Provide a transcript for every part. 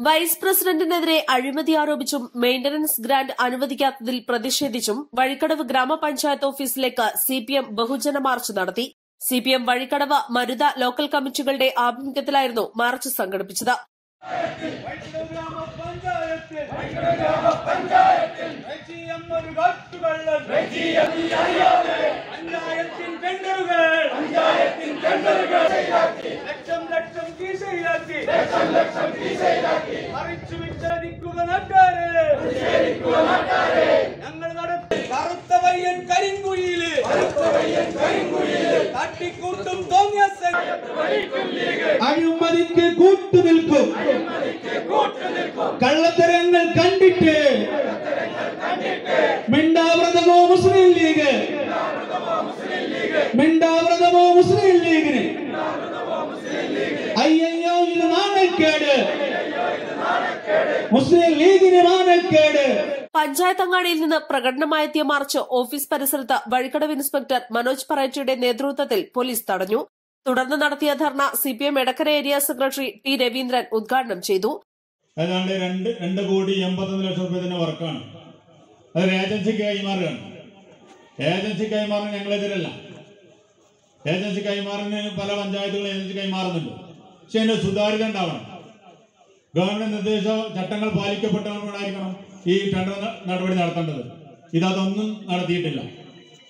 Vice പ്രസിഡന്റിനെതിരെ അഴിമതി ആരോപിച്ചും മെയിന്റനൻസ് ഗ്രാന്റ് അനുവദിക്കാത്തതിൽ പ്രതിഷേധിച്ചും വഴിക്കടവ് ഗ്രാമപഞ്ചായത്ത് ഓഫീസിലേക്ക് സിപിഎം ബഹുജന മാർച്ച് നടത്തി സിപിഎം വഴിക്കടവ് മരുത ലോക്കൽ കമ്മിറ്റികളുടെ ആഭിമുഖ്യത്തിലായിരുന്നു മാർച്ച് സംഘടിപ്പിച്ചത് വൈറ്റില വിറ്റടിക്കുക നാട്ടാരെ ഞങ്ങൾ നടത്തി കറുത്ത പയ്യൻ കരിങ്കുഴിയിൽ. തട്ടിക്കൂട്ടും തോന്നിയ അഴിമതിക്ക് കൂട്ടുനിൽക്കും കള്ളത്തരങ്ങൾ കണ്ടിട്ട് മിണ്ടാവ്രതമോ മുസ്ലിം ലീഗ്? മിണ്ടാവ്രതമോ മുസ്ലിം ലീഗിന്? അയ്യോ ഇത് നാണക്കേട്. മുസ്ലിം ലീഗിന് മാനക്കേട്. പഞ്ചായത്ത് അങ്ങാടിയിൽ നിന്ന് പ്രകടനമായെത്തിയ മാർച്ച് ഓഫീസ് പരിസരത്ത് വഴിക്കടവ് ഇൻസ്പെക്ടർ മനോജ് പറയറ്റയുടെ നേതൃത്വത്തിൽ പോലീസ് തടഞ്ഞു. തുടർന്ന് നടത്തിയ ധർണ CPM Edakkara area secretary T Raveendran ഉദ്ഘാടനം ചെയ്തു. ഏതാണ്ട് രണ്ട് രണ്ട് കോടി എൺപത്തൊന്ന് ലക്ഷം രൂപ വർക്കാണ്. അതൊരു ഏജൻസിക്ക് കൈമാറുകയാണ് ഏജൻസി കൈമാറാൻ ഞങ്ങളെതിരല്ല ഏജൻസി കൈമാറുന്ന പല പഞ്ചായത്തുകളും ഏജൻസി കൈമാറുന്നുണ്ട് പക്ഷെ അതിന്റെ സുതാര്യത ഉണ്ടാവണം. ഗവൺമെന്റ് നിർദ്ദേശ ചട്ടങ്ങൾ പാലിക്കപ്പെട്ടവരോടായിരിക്കണം ഈ ടെൻഡർ നടപടി നടത്തേണ്ടത്. ഇതൊന്നും നടത്തിയിട്ടില്ല.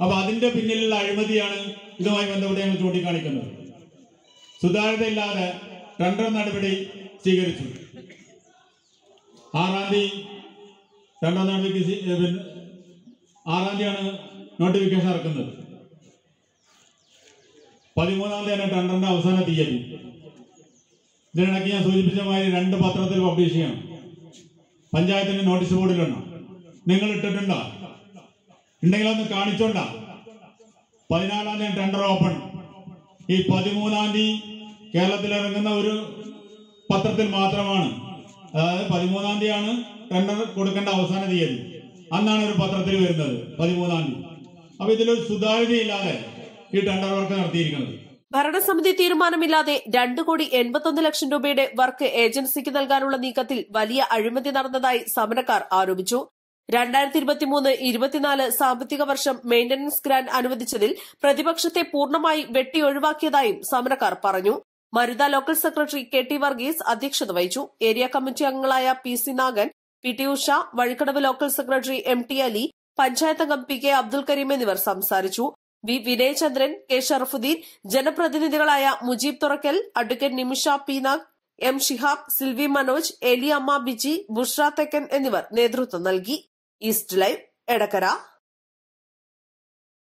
അപ്പൊ അതിന്റെ പിന്നിലുള്ള അഴിമതിയാണ് ഇതുമായി ബന്ധപ്പെട്ട് ഞങ്ങൾ ചൂണ്ടിക്കാണിക്കുന്നത്. സുതാര്യതയില്ലാതെ ടെൻഡർ നടപടി സ്വീകരിച്ചു. ആറാം തീയതി ടെൻഡർ പിന്നെ ആറാം തീയതിയാണ് നോട്ടിഫിക്കേഷൻ ഇറക്കുന്നത്. പതിമൂന്നാം തീയതിയാണ് ടെൻഡറിന്റെ അവസാന തീയതി. ഇതിനിടയ്ക്ക് ഞാൻ സൂചിപ്പിച്ച മാതിരി രണ്ട് പത്രത്തിൽ പബ്ലിഷ് ചെയ്യണം. പഞ്ചായത്തിന്റെ നോട്ടീസ് ബോർഡിലുണ്ടോ നിങ്ങൾ ഇട്ടിട്ടുണ്ടോ? ഉണ്ടെങ്കിൽ ഒന്ന് കാണിച്ചോണ്ട. പതിനാലാം തീയതി ടെൻഡർ ഓപ്പൺ ഈ പതിമൂന്നാം തീയതി കേരളത്തിൽ ഇറങ്ങുന്ന ഒരു പത്രത്തിൽ മാത്രമാണ്. അതായത് പതിമൂന്നാം തീയതിയാണ് ടെൻഡർ കൊടുക്കേണ്ട അവസാന തീയതി. അന്നാണ് ഒരു പത്രത്തിൽ വരുന്നത് പതിമൂന്നാം തീയതി. അപ്പൊ ഇതിലൊരു സുതാര്യതയില്ലാതെ ഈ ടെൻഡർ വർക്ക് നടത്തിയിരിക്കുന്നത്. ഭരണസമിതി തീരുമാനമില്ലാതെ രണ്ട് കോടി എൺപത്തൊന്ന് ലക്ഷം രൂപയുടെ വർക്ക് ഏജൻസിക്ക് നൽകാനുള്ള നീക്കത്തിൽ വലിയ അഴിമതി നടന്നതായി സമരക്കാർ ആരോപിച്ചു. രണ്ടായിരത്തി ഇരുപത്തിമൂന്ന് ഇരുപത്തിനാല് സാമ്പത്തിക വർഷം മെയിന്റനൻസ് ഗ്രാന്റ് അനുവദിച്ചതിൽ പ്രതിപക്ഷത്തെ പൂർണമായി വെട്ടിയൊഴിവാക്കിയതായും സമരക്കാർ പറഞ്ഞു. Maruta local secretary K T Varghese അധ്യക്ഷത വഹിച്ചു. ഏരിയ കമ്മിറ്റി അംഗങ്ങളായ P C Nagan P T Usha Vazhikkadavu local secretary M T Ali panchayat അംഗം പി കെ അബ്ദുൽ കരീം എന്നിവർ സംസാരിച്ചു. വി വിനയചന്ദ്രൻ കെ ഷറഫുദ്ദീൻ ജനപ്രതിനിധികളായ മുജീബ് തുറക്കൽ അഡ്വക്കേറ്റ് നിമിഷ പീനാഗ് എം ഷിഹാബ് സിൽവി മനോജ് എലി അമ്മ ബിജി ബുഷ്ര തെക്കൻ എന്നിവർ നേതൃത്വം നൽകി. East live Edakkara.